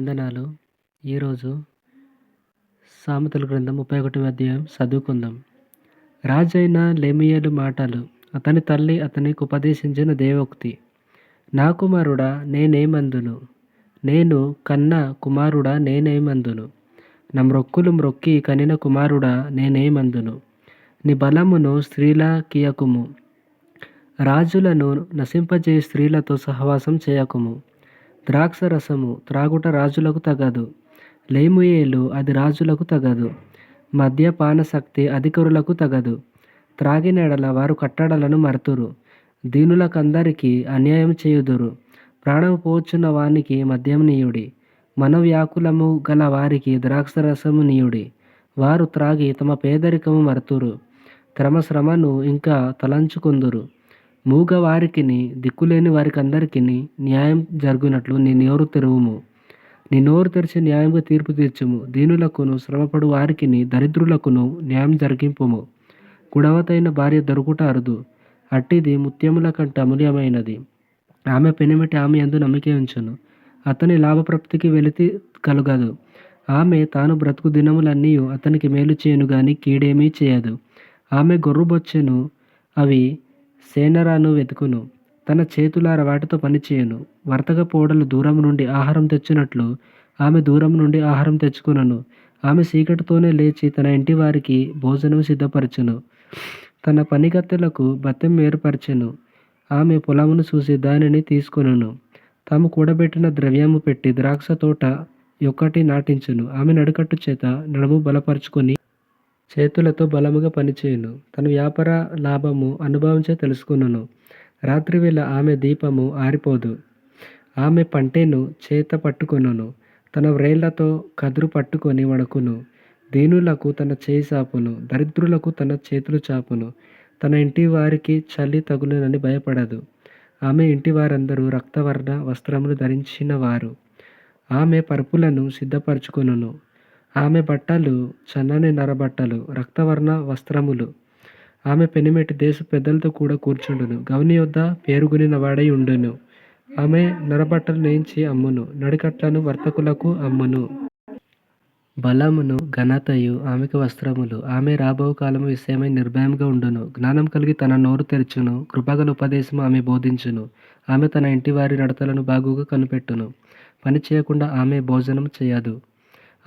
వందనాలు. ఈరోజు సామెతల గ్రంథం ముప్పై ఒకటి అధ్యాయం చదువుకుందాం. రాజైన లెమియలు మాటలు అతని తల్లి అతనికి ఉపదేశించిన దేవోక్తి. నా కుమారుడా నేనేమందును? నేను కన్న కుమారుడా నేనేమందును? నా మ్రొక్కులు మ్రొక్కి కనిన కుమారుడా నేనేమందును? నీ బలమును స్త్రీల కీయకుము. రాజులను నశింపజే స్త్రీలతో సహవాసం చేయకుము. ద్రాక్ష రసము త్రాగుట రాజులకు తగదు. లేముయేలు అది రాజులకు తగదు. మద్యపాన శక్తి అధికారులకు తగదు. త్రాగినెడల వారు కట్టడలను మరుతురు. దీనులకందరికీ అన్యాయం చేయుదురు. ప్రాణము పోచున్న వానికి మద్యం నీయుడి. మనవ్యాకులము గల వారికి ద్రాక్షరసము నీయుడి. వారు త్రాగి తమ పేదరికము మరుతురు. తమ శ్రమను ఇంకా తలంచుకుందురు. మూగవారికిని దిక్కులేని వారికి అందరికిని న్యాయం జరుగునట్లు నీ నోరు తెరువుము. నీ నోరు తెరిచి న్యాయంగా తీర్పు తీర్చుము. దీనులకును శ్రమపడు వారికిని దరిద్రులకును న్యాయం జరిగింపుము. గుణవతైన భార్య దొరుకుట అరుదు. అట్టిది ముత్యముల కంటే అమూల్యమైనది. ఆమె పెనిమిటి ఆమె ఎందు నమ్మిక ఉంచును. అతని లాభప్రాప్తికి వెలితి కలుగదు. ఆమె తాను బ్రతుకు దినములన్నీ అతనికి మేలు చేయను గాని కీడేమీ చేయదు. ఆమె గొర్రుబొచ్చెను అవి సేనరాను వెతుకును. తన చేతులార వాటితో పనిచేయను. వర్తక పోడలు దూరం నుండి ఆహారం తెచ్చినట్లు ఆమె దూరం నుండి ఆహారం తెచ్చుకునను. ఆమె చీకటితోనే లేచి తన ఇంటి వారికి భోజనం సిద్ధపరచును. తన పనికత్తెలకు బత్తెం ఏర్పరచెను. ఆమె పొలమును చూసి దానిని తీసుకొనును. తాము కూడబెట్టిన ద్రవ్యము పెట్టి ద్రాక్ష తోట ఒక్కటి నాటించును. ఆమె నడుకట్టు చేత నడుము బలపరుచుకొని చేతులతో బలముగా పనిచేయును. తన వ్యాపార లాభము అనుభవించే తెలుసుకును రాత్రివేళ ఆమె దీపము ఆరిపోదు. ఆమె పంటేను చేత పట్టుకొనును. తన వ్రేళ్ళతో కదురు పట్టుకొని వణకును. దీనులకు తన చేయి చాపును. దరిద్రులకు తన చేతులు చాపును. తన ఇంటి వారికి చలి తగులునని భయపడదు. ఆమె ఇంటి వారందరూ రక్తవర్ణ వస్త్రములు ధరించిన వారు ఆమె పరుపులను సిద్ధపరచుకొనును. ఆమె బట్టలు చన్నని నరబట్టలు రక్తవర్ణ వస్త్రములు. ఆమె పెనిమిటి దేశ పెద్దలతో కూడా కూర్చుండును. గవని యొద్ద పేరుగునిన వాడై ఉండును. ఆమె నరబట్టలు నేయించి అమ్మును. నడికట్లను వర్తకులకు అమ్మును. బలమును ఘనతయు ఆమెకు వస్త్రములు. ఆమె రాబో కాలము విషయమై నిర్భయంగా ఉండును. జ్ఞానం కలిగి తన నోరు తెరచును. కృపగల ఉపదేశము ఆమె బోధించును. ఆమె తన ఇంటి వారి నడతలను బాగుగా కనిపెట్టును. పని చేయకుండా ఆమె భోజనం చేయదు.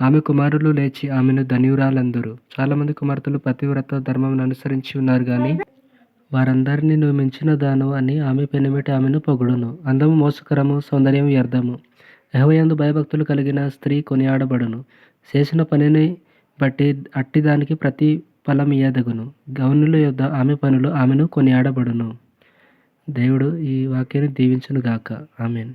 ఆమె కుమారులు లేచి ఆమెను ధన్యురాలందరూ. చాలామంది కుమార్తెలు పతివ్రత ధర్మం అనుసరించి ఉన్నారు కానీ వారందరినీ నువ్వు మించిన దాను అని ఆమె పెనుమిటి ఆమెను పొగుడును. అందము మోసకరము సౌందర్యం వ్యర్థము. యహోయందు భయభక్తులు కలిగిన స్త్రీ కొనియాడబడును. చేసిన పనిని బట్టి అట్టిదానికి ప్రతి ఫలం ఇయ్యదగును గౌనుల యొద్ద ఆమె పనులు ఆమెను కొనియాడబడును. దేవుడు ఈ వాక్యాన్ని దీవించును గాక ఆమెన్.